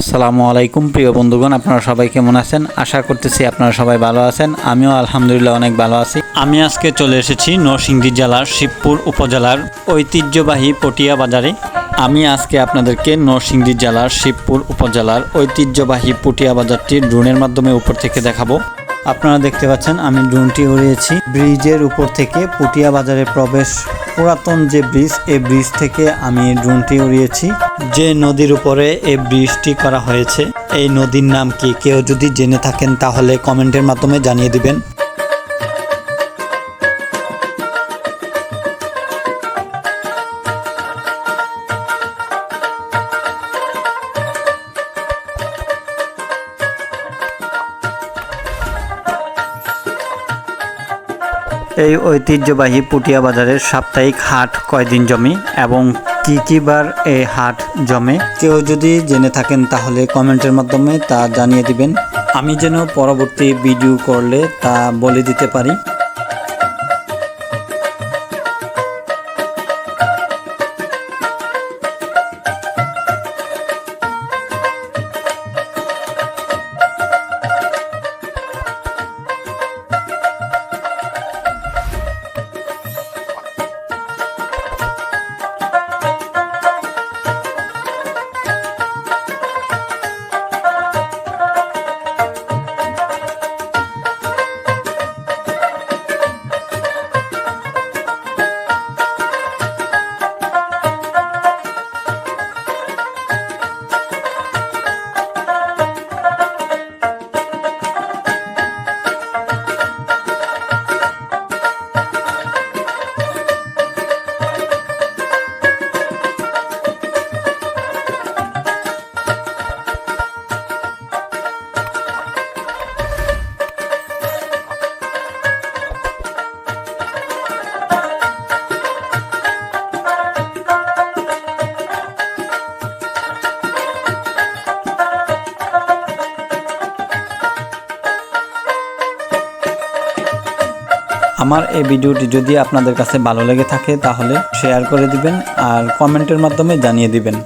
আসসালামু আলাইকুম, প্রিয় বন্ধুগণ, আপনারা সবাই কেমন আছেন? আশা করতেছি আপনারা সবাই ভালো আছেন। আমিও আলহামদুলিল্লাহ অনেক ভালো আছি। আমি আজকে চলে এসেছি নরসিংদী জেলার শিবপুর উপজেলার ঐতিহ্যবাহী পটিয়া বাজারে। আমি আজকে আপনাদেরকে নরসিংদী জেলার শিবপুর উপজেলার ঐতিহ্যবাহী পটিয়া বাজারটি ড্রোনের মাধ্যমে উপর থেকে দেখাবো। আপনারা দেখতে পাচ্ছেন, আমি ড্রোনটি উড়িয়েছি। ব্রিজের উপর থেকে পুটিয়া বাজারে প্রবেশ, পুরাতন যে ব্রিজ, এই ব্রিজ থেকে আমি ড্রোনটি উড়িয়েছি। যে নদীর উপরে এই ব্রিজটি করা হয়েছে, এই নদীর নাম কি? কেউ যদি জেনে থাকেন তাহলে কমেন্টের মাধ্যমে জানিয়ে দিবেন। এই ঐতিহ্যবাহী পুটিয়া বাজারের সাপ্তাহিক হাট কয়দিন জমি এবং কি কি বার এই হাট জমে? কেউ যদি জেনে থাকেন তাহলে কমেন্টের মাধ্যমে তা জানিয়ে দিবেন। আমি যেন পরবর্তী ভিডিও করলে তা বলে দিতে পারি। আমার এই ভিডিওটি যদি আপনাদের কাছে ভালো লেগে থাকে তাহলে শেয়ার করে দিবেন আর কমেন্টের মাধ্যমে জানিয়ে দিবেন।